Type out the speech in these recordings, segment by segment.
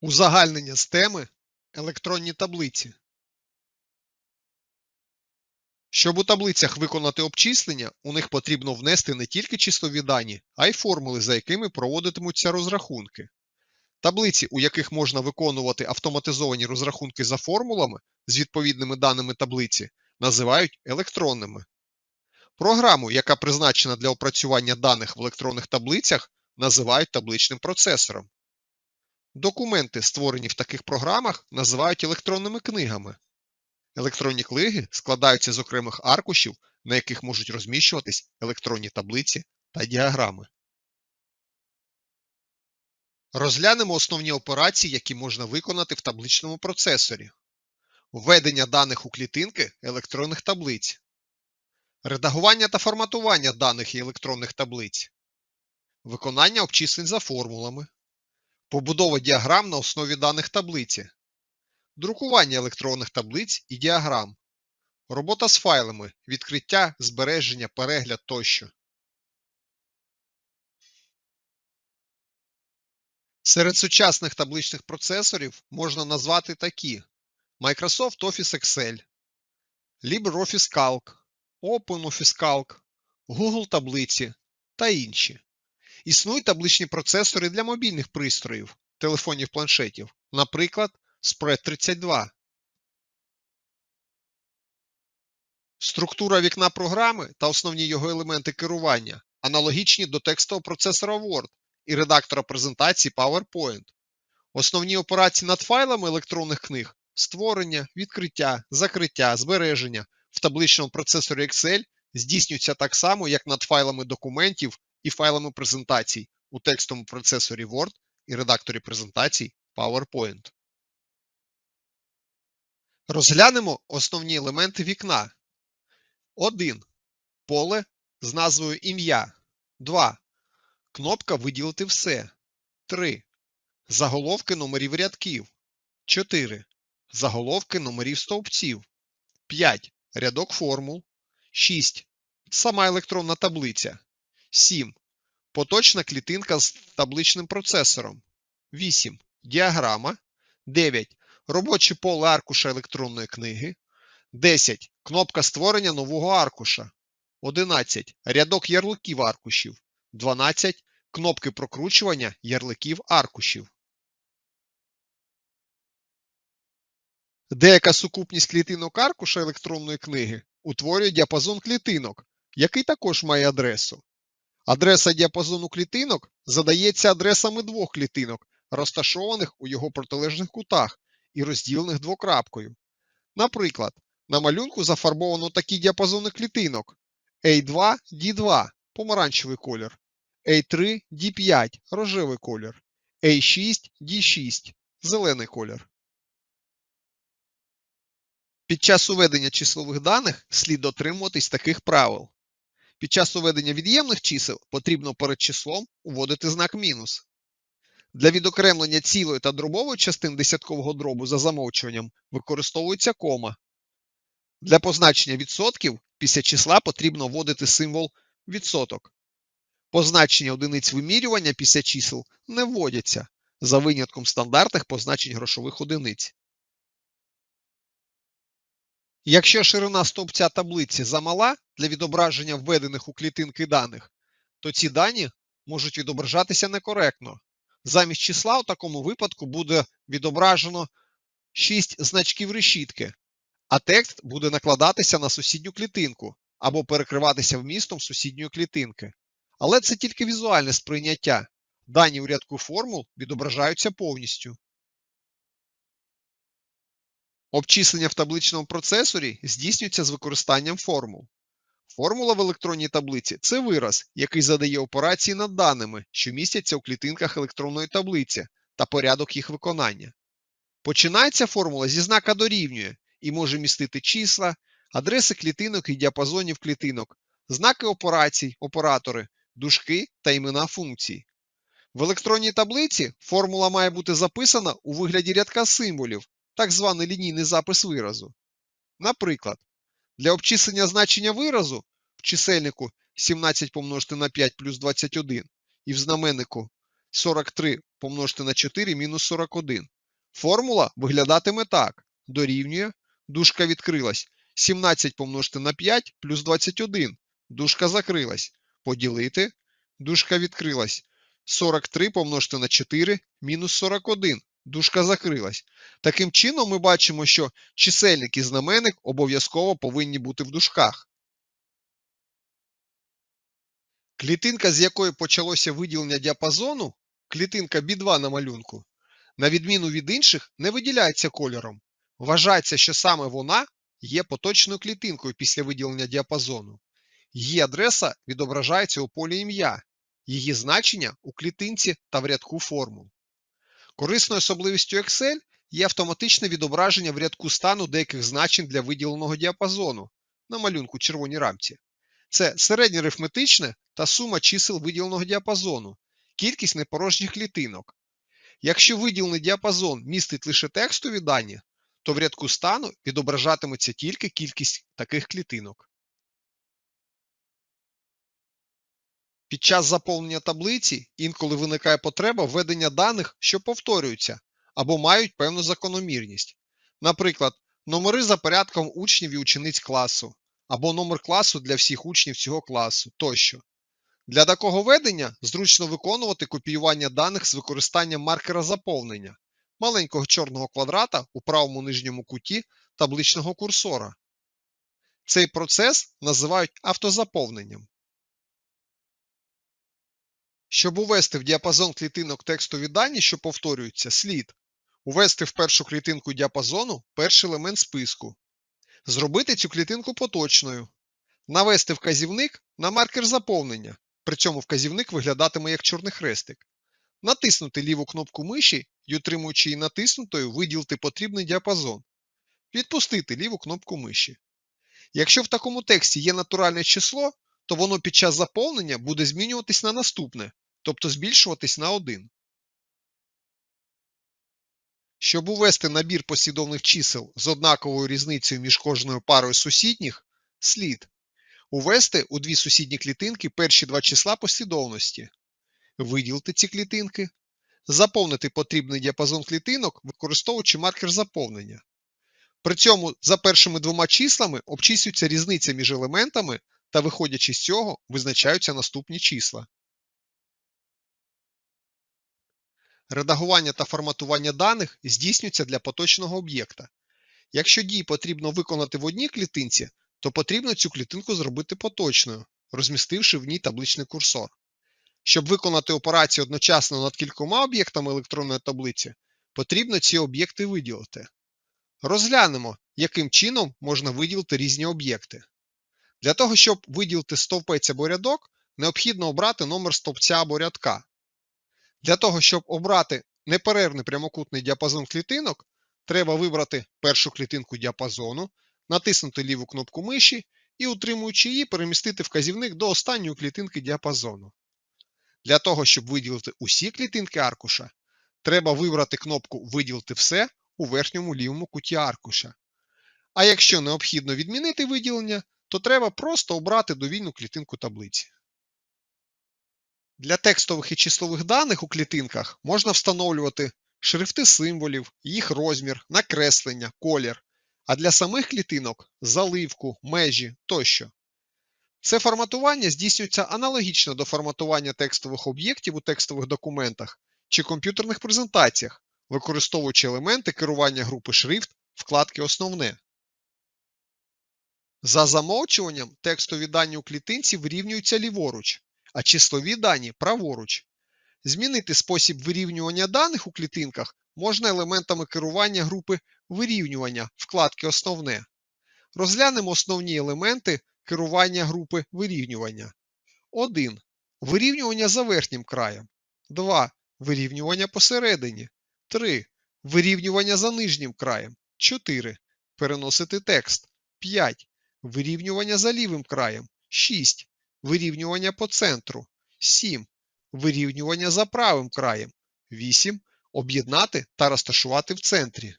Узагальнення з теми електронні таблиці. Щоб у таблицях виконати обчислення, у них потрібно внести не тільки числові дані, а й формули, за якими проводитимуться розрахунки. Таблиці, у яких можна виконувати автоматизовані розрахунки за формулами з відповідними даними таблиці, називають електронними. Програму, яка призначена для опрацювання даних в електронних таблицях, називають табличним процесором. Документи, створені в таких програмах, називають електронними книгами. Електронні книги складаються з окремих аркушів, на яких можуть розміщуватись електронні таблиці та діаграми. Розглянемо основні операції, які можна виконати в табличному процесорі. Введення даних у клітинки електронних таблиць. Редагування та форматування даних і електронних таблиць. Виконання обчислень за формулами. Побудова діаграм на основі даних таблиці. Друкування електронних таблиць і діаграм. Робота з файлами, відкриття, збереження, перегляд тощо. Серед сучасних табличних процесорів можна назвати такі: Microsoft Office Excel, LibreOffice Calc, OpenOffice Calc, Google таблиці та інші. Існують табличні процесори для мобільних пристроїв, телефонів планшетів, наприклад, Spread32. Структура вікна програми та основні його елементи керування аналогічні до текстового процесора Word і редактора презентації PowerPoint. Основні операції над файлами електронних книг створення, відкриття, закриття, збереження в табличному процесорі Excel здійснюються так само, як над файлами документів і файлами презентацій у текстовому процесорі Word і редакторі презентацій PowerPoint. Розглянемо основні елементи вікна. 1. Поле з назвою ім'я. 2. Кнопка Виділити все. 3. Заголовки номерів рядків. 4. Заголовки номерів стовпців. 5. Рядок формул. 6. Сама електронна таблиця. 7. Поточна клітинка з табличним процесором. 8. Діаграма. 9. Робоче поле аркуша електронної книги. 10. Кнопка створення нового аркуша. 11. Рядок ярликів аркушів. 12. Кнопки прокручування ярликів аркушів. Деяка сукупність клітинок аркуша електронної книги утворює діапазон клітинок, який також має адресу. Адреса діапазону клітинок задається адресами двох клітинок, розташованих у його протилежних кутах і розділених двокрапкою. Наприклад, на малюнку зафарбовано такі діапазони клітинок A2, D2 помаранчевий колір, A3, D5 рожевий колір, A6, D6 зелений колір. Під час уведення числових даних слід дотримуватись таких правил. Під час уведення від'ємних чисел потрібно перед числом уводити знак мінус. Для відокремлення цілої та дробової частин десяткового дробу за замовчуванням використовується кома. Для позначення відсотків після числа потрібно вводити символ відсоток. Позначення одиниць вимірювання після чисел не вводяться за винятком стандартних позначень грошових одиниць. Якщо ширина стовпця таблиці замала для відображення введених у клітинки даних, то ці дані можуть відображатися некоректно. Замість числа у такому випадку буде відображено 6 значків решітки, а текст буде накладатися на сусідню клітинку або перекриватися вмістом сусідньої клітинки. Але це тільки візуальне сприйняття. Дані у рядку формул відображаються повністю. Обчислення в табличному процесорі здійснюється з використанням формул. Формула в електронній таблиці це вираз, який задає операції над даними, що містяться у клітинках електронної таблиці та порядок їх виконання. Починається формула зі знака дорівнює і може містити числа, адреси клітинок і діапазонів клітинок, знаки операцій, оператори, дужки та імена функцій. В електронній таблиці формула має бути записана у вигляді рядка символів, так званий лінійний запис виразу. Наприклад, для обчислення значення виразу в чисельнику 17 помножити на 5 плюс 21 і в знаменнику 43 помножити на 4 мінус 41. Формула виглядатиме так. Дорівнює, дужка відкрилась. 17 помножити на 5 плюс 21. Дужка закрилась. Поділити, дужка відкрилась. 43 помножити на 4 мінус 41. Дужка закрилась. Таким чином ми бачимо, що чисельник і знаменник обов'язково повинні бути в дужках. Клітинка, з якої почалося виділення діапазону, клітинка B2 на малюнку, на відміну від інших, не виділяється кольором. Вважається, що саме вона є поточною клітинкою після виділення діапазону. Її адреса відображається у полі ім'я, її значення у клітинці та в рядку формул. Корисною особливістю Excel є автоматичне відображення в рядку стану деяких значень для виділеного діапазону на малюнку червоній рамці. Це середнє арифметичне та сума чисел виділеного діапазону, кількість непорожніх клітинок. Якщо виділений діапазон містить лише текстові дані, то в рядку стану відображатиметься тільки кількість таких клітинок. Під час заповнення таблиці інколи виникає потреба введення даних, що повторюються або мають певну закономірність. Наприклад, номери за порядком учнів і учениць класу, або номер класу для всіх учнів цього класу тощо. Для такого ведення зручно виконувати копіювання даних з використанням маркера заповнення, маленького чорного квадрата у правому нижньому куті табличного курсора. Цей процес називають автозаповненням. Щоб увести в діапазон клітинок текстові дані, що повторюються, слід увести в першу клітинку діапазону перший елемент списку, зробити цю клітинку поточною, навести вказівник на маркер заповнення, при цьому вказівник виглядатиме як чорний хрестик, натиснути ліву кнопку миші і, утримуючи її натиснутою, виділити потрібний діапазон, відпустити ліву кнопку миші. Якщо в такому тексті є натуральне число, то воно під час заповнення буде змінюватись на наступне, тобто збільшуватись на 1. Щоб увести набір послідовних чисел з однаковою різницею між кожною парою сусідніх, слід увести у дві сусідні клітинки перші два числа послідовності, виділити ці клітинки, заповнити потрібний діапазон клітинок, використовуючи маркер заповнення. При цьому за першими двома числами обчислюється різниця між елементами та, виходячи з цього, визначаються наступні числа. Редагування та форматування даних здійснюється для поточного об'єкта. Якщо дії потрібно виконати в одній клітинці, то потрібно цю клітинку зробити поточною, розмістивши в ній табличний курсор. Щоб виконати операцію одночасно над кількома об'єктами електронної таблиці, потрібно ці об'єкти виділити. Розглянемо, яким чином можна виділити різні об'єкти. Для того, щоб виділити стовпець або рядок, необхідно обрати номер стовпця або рядка. Для того, щоб обрати неперервний прямокутний діапазон клітинок, треба вибрати першу клітинку діапазону, натиснути ліву кнопку миші і, утримуючи її, перемістити вказівник до останньої клітинки діапазону. Для того, щоб виділити усі клітинки аркуша, треба вибрати кнопку Виділити все у верхньому лівому куті аркуша. А якщо необхідно відмінити виділення, то треба просто обрати довільну клітинку таблиці. Для текстових і числових даних у клітинках можна встановлювати шрифти символів, їх розмір, накреслення, колір, а для самих клітинок заливку, межі тощо. Це форматування здійснюється аналогічно до форматування текстових об'єктів у текстових документах чи комп'ютерних презентаціях, використовуючи елементи керування групи шрифт вкладки Основне. За замовчуванням текстові дані у клітинці вирівнюються ліворуч, а числові дані праворуч. Змінити спосіб вирівнювання даних у клітинках можна елементами керування групи вирівнювання вкладки Основне. Розглянемо основні елементи керування групи вирівнювання. 1. Вирівнювання за верхнім краєм. 2. Вирівнювання посередині. 3. Вирівнювання за нижнім краєм. 4. Переносити текст. 5. Вирівнювання за лівим краєм. 6. Вирівнювання по центру. 7. Вирівнювання за правим краєм. 8. Об'єднати та розташувати в центрі.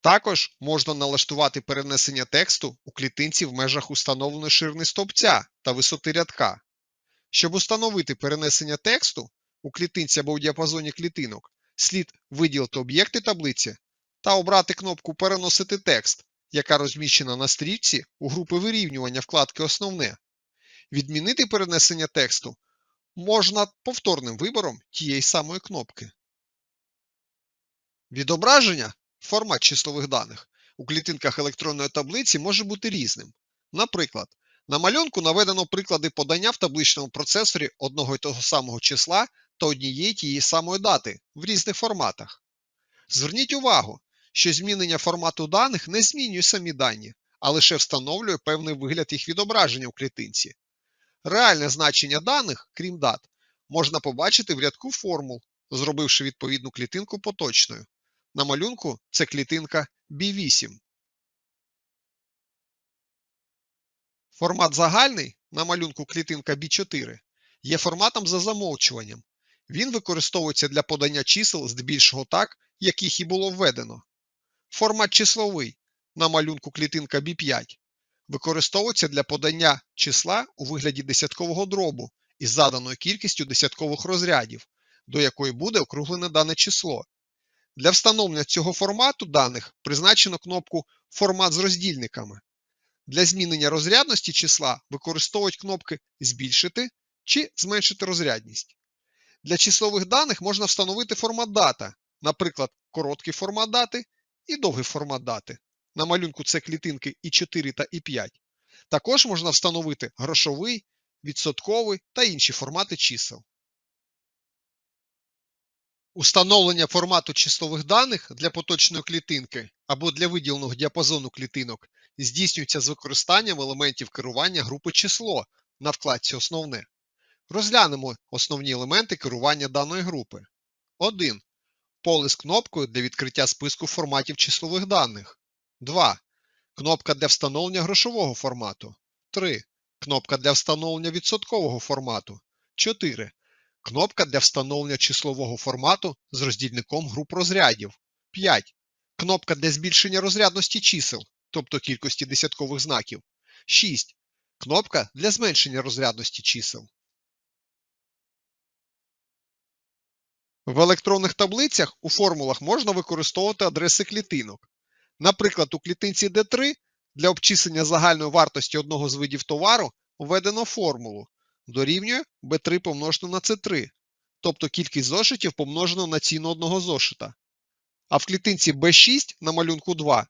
Також можна налаштувати перенесення тексту у клітинці в межах установленої ширини стовпця та висоти рядка. Щоб установити перенесення тексту у клітинці або у діапазоні клітинок, слід виділити об'єкти таблиці та обрати кнопку Переносити текст, яка розміщена на стрічці у групи вирівнювання вкладки Основне. Відмінити перенесення тексту можна повторним вибором тієї самої кнопки. Відображення формат числових даних у клітинках електронної таблиці може бути різним. Наприклад, на малюнку наведено приклади подання в табличному процесорі одного й того самого числа та однієї тієї самої дати в різних форматах. Зверніть увагу, що змінення формату даних не змінює самі дані, а лише встановлює певний вигляд їх відображення у клітинці. Реальне значення даних, крім дат, можна побачити в рядку формул, зробивши відповідну клітинку поточною. На малюнку це клітинка B8. Формат загальний на малюнку клітинка B4 є форматом за замовчуванням. Він використовується для подання чисел здебільшого так, як їх і було введено. Формат числовий на малюнку клітинка B5 використовується для подання числа у вигляді десяткового дробу із заданою кількістю десяткових розрядів, до якої буде округлене дане число. Для встановлення цього формату даних призначено кнопку Формат з роздільниками. Для змінення розрядності числа використовують кнопки Збільшити чи зменшити розрядність. Для числових даних можна встановити формат дата, наприклад, короткий формат дати і довгий формат дати. На малюнку це клітинки І4 та І5. Також можна встановити грошовий, відсотковий та інші формати чисел. Установлення формату числових даних для поточної клітинки або для виділеного діапазону клітинок здійснюється з використанням елементів керування групи число на вкладці Основне. Розглянемо основні елементи керування даної групи. 1. Поле з кнопкою для відкриття списку форматів числових даних. 2. Кнопка для встановлення грошового формату. 3. Кнопка для встановлення відсоткового формату. 4. Кнопка для встановлення числового формату з роздільником груп розрядів. 5. Кнопка для збільшення розрядності чисел, тобто кількості десяткових знаків. 6. Кнопка для зменшення розрядності чисел. В електронних таблицях у формулах можна використовувати адреси клітинок. Наприклад, у клітинці D3 для обчислення загальної вартості одного з видів товару введено формулу дорівнює B3 помножено на C3, тобто кількість зошитів помножено на ціну одного зошита. А в клітинці B6 на малюнку 2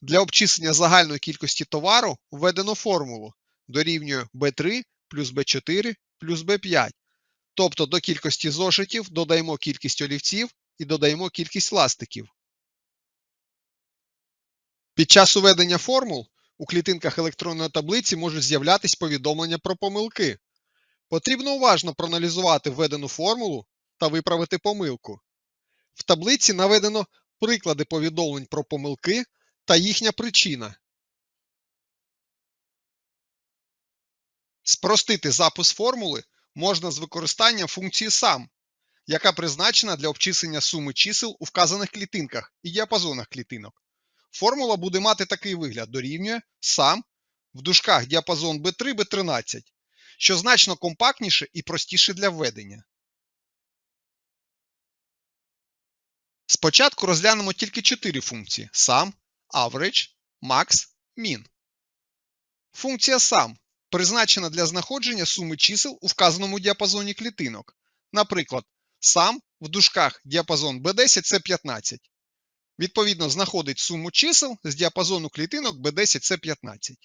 для обчислення загальної кількості товару введено формулу дорівнює B3 плюс B4 плюс B5. Тобто до кількості зошитів додаємо кількість олівців і додаємо кількість ластиків. Під час уведення формул у клітинках електронної таблиці можуть з'являтися повідомлення про помилки. Потрібно уважно проаналізувати введену формулу та виправити помилку. В таблиці наведено приклади повідомлень про помилки та їхня причина. Спростити запис формули можна з використанням функції SUM, яка призначена для обчислення суми чисел у вказаних клітинках і діапазонах клітинок. Формула буде мати такий вигляд: дорівнює SUM в дужках діапазон B3 B13, що значно компактніше і простіше для введення. Спочатку розглянемо тільки чотири функції: SUM, Average, Max, Min. Функція SUM призначена для знаходження суми чисел у вказаному діапазоні клітинок. Наприклад, SUM в дужках діапазон B10 це 15. Відповідно, знаходить суму чисел з діапазону клітинок B10 це 15.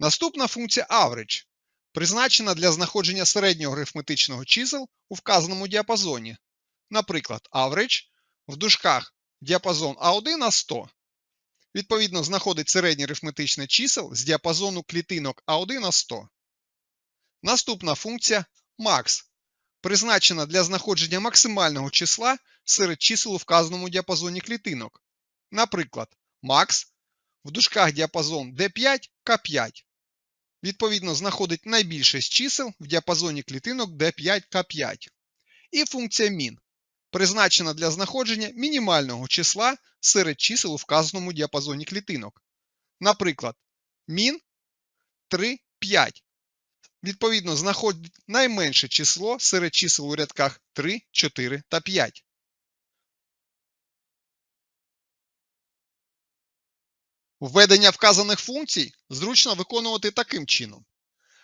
Наступна функція Average призначена для знаходження середнього арифметичного чисел у вказаному діапазоні. Наприклад, Average в дужках діапазон А1 на 100. Відповідно, знаходить середнє арифметичне чисел з діапазону клітинок А1 на 100. Наступна функція Max призначена для знаходження максимального числа серед чисел у вказаному діапазоні клітинок. Наприклад, Max в дужках діапазон D5 К5. Відповідно, знаходить найбільше з чисел в діапазоні клітинок D5 К5. І функція min призначена для знаходження мінімального числа серед чисел у вказаному діапазоні клітинок. Наприклад, min 3, 5. відповідно, знаходить найменше число серед чисел у рядках 3, 4 та 5. Введення вказаних функцій зручно виконувати таким чином.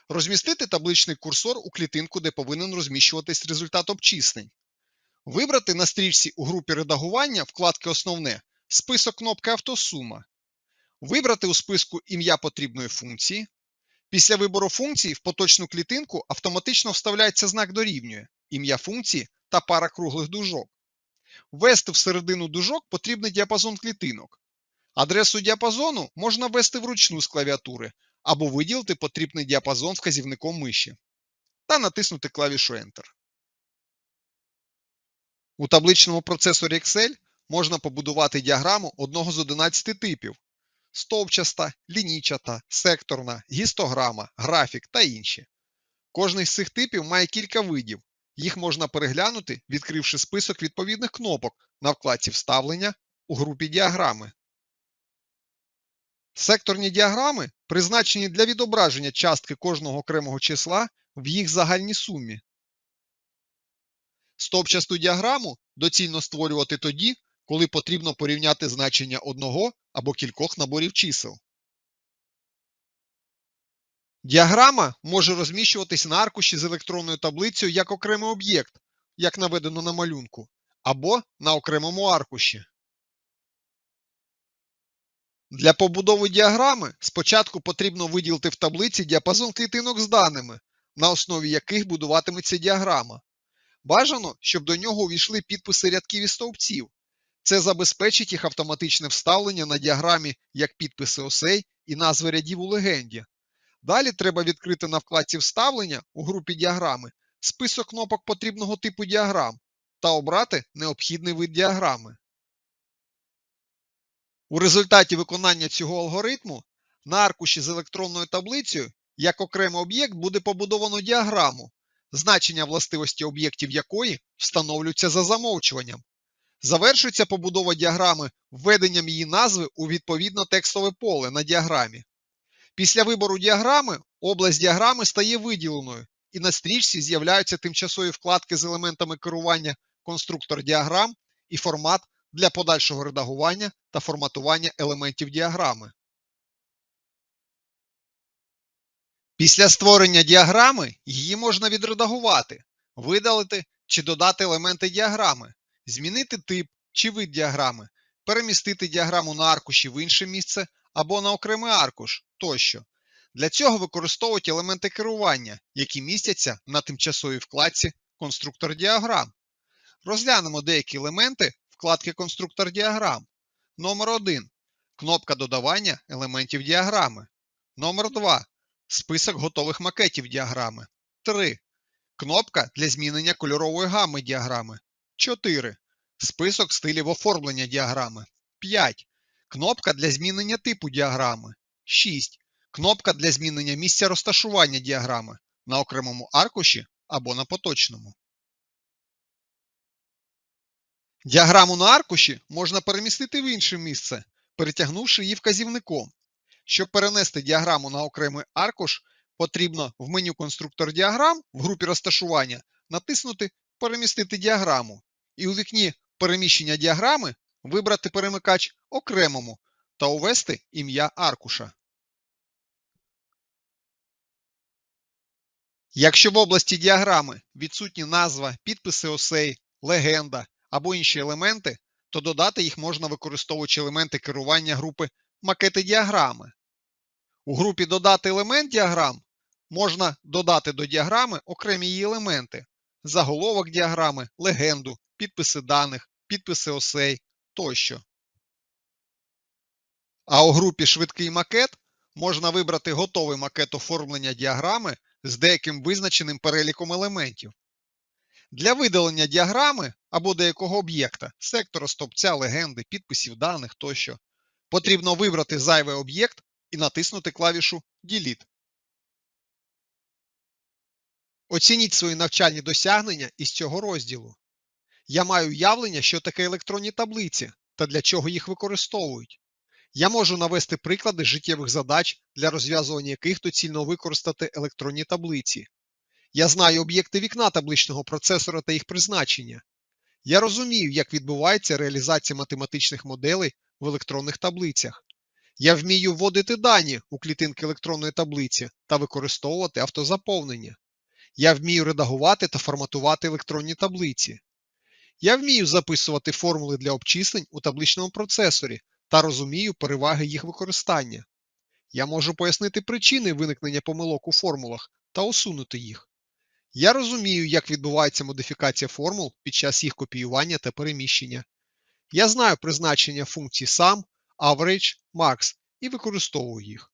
Розмістити табличний курсор у клітинку, де повинен розміщуватись результат обчислень. Вибрати на стрічці у групі редагування вкладки Основне список кнопки Автосума. Вибрати у списку ім'я потрібної функції. Після вибору функції в поточну клітинку автоматично вставляється знак дорівнює, ім'я функції та пара круглих дужок. Ввести всередину дужок потрібний діапазон клітинок. Адресу діапазону можна ввести вручну з клавіатури або виділити потрібний діапазон вказівником миші та натиснути клавішу Enter. У табличному процесорі Excel можна побудувати діаграму одного з 11 типів стовпчаста, лінійчата, секторна, гістограма, графік та інші. Кожний з цих типів має кілька видів. Їх можна переглянути, відкривши список відповідних кнопок на вкладці Вставлення у групі діаграми. Секторні діаграми призначені для відображення частки кожного окремого числа в їх загальній сумі. Стовпчасту діаграму доцільно створювати тоді, коли потрібно порівняти значення одного або кількох наборів чисел. Діаграма може розміщуватись на аркуші з електронною таблицею як окремий об'єкт, як наведено на малюнку, або на окремому аркуші. Для побудови діаграми спочатку потрібно виділити в таблиці діапазон клітинок з даними, на основі яких будуватиметься діаграма. Бажано, щоб до нього увійшли підписи рядків і стовпців. Це забезпечить їх автоматичне вставлення на діаграмі як підписи осей і назви рядів у легенді. Далі треба відкрити на вкладці Вставлення у групі діаграми список кнопок потрібного типу діаграм та обрати необхідний вид діаграми. У результаті виконання цього алгоритму на аркуші з електронною таблицею як окремий об'єкт буде побудовано діаграму, значення властивості об'єктів якої встановлюються за замовчуванням. Завершується побудова діаграми введенням її назви у відповідно текстове поле на діаграмі. Після вибору діаграми область діаграми стає виділеною, і на стрічці з'являються тимчасові вкладки з елементами керування конструктор діаграм і формат для подальшого редагування та форматування елементів діаграми. Після створення діаграми її можна відредагувати, видалити чи додати елементи діаграми, змінити тип чи вид діаграми, перемістити діаграму на аркуші в інше місце або на окремий аркуш тощо. Для цього використовують елементи керування, які містяться на тимчасовій вкладці Конструктор діаграм. Розглянемо деякі елементи вкладки Конструктор діаграм. Номер 1. Кнопка додавання елементів діаграми. Номер 2. Список готових макетів діаграми. 3. Кнопка для змінення кольорової гами діаграми. 4. Список стилів оформлення діаграми. 5. Кнопка для змінення типу діаграми. 6. Кнопка для змінення місця розташування діаграми на окремому аркуші або на поточному. Діаграму на аркуші можна перемістити в інше місце, перетягнувши її вказівником. Щоб перенести діаграму на окремий аркуш, потрібно в меню Конструктор діаграм в групі розташування натиснути Перемістити діаграму і у вікні переміщення діаграми вибрати перемикач окремому та увести ім'я аркуша. Якщо в області діаграми відсутні назва, підписи осей, легенда або інші елементи, то додати їх можна використовуючи елементи керування групи макети діаграми. У групі Додати елемент діаграм можна додати до діаграми окремі її елементи, заголовок діаграми, легенду, підписи даних, підписи осей тощо. А у групі Швидкий макет можна вибрати готовий макет оформлення діаграми з деяким визначеним переліком елементів. Для видалення діаграми або деякого об'єкта, сектора, стовпця, легенди, підписів даних тощо, потрібно вибрати зайвий об'єкт і натиснути клавішу Delete. Оцініть свої навчальні досягнення із цього розділу. Я маю уявлення, що таке електронні таблиці та для чого їх використовують. Я можу навести приклади життєвих задач, для розв'язування яких доцільно використати електронні таблиці. Я знаю об'єкти вікна табличного процесора та їх призначення. Я розумію, як відбувається реалізація математичних моделей в електронних таблицях. Я вмію вводити дані у клітинки електронної таблиці та використовувати автозаповнення. Я вмію редагувати та форматувати електронні таблиці. Я вмію записувати формули для обчислень у табличному процесорі та розумію переваги їх використання. Я можу пояснити причини виникнення помилок у формулах та усунути їх. Я розумію, як відбувається модифікація формул під час їх копіювання та переміщення. Я знаю призначення функцій sum, average, max і використовую їх.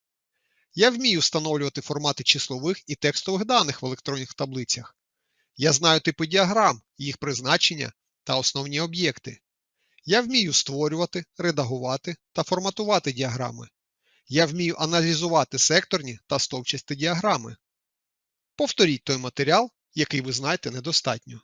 Я вмію встановлювати формати числових і текстових даних в електронних таблицях. Я знаю типи діаграм, їх призначення та основні об'єкти. Я вмію створювати, редагувати та форматувати діаграми. Я вмію аналізувати секторні та стовпчасті діаграми. Повторіть той матеріал, який ви знаєте недостатньо.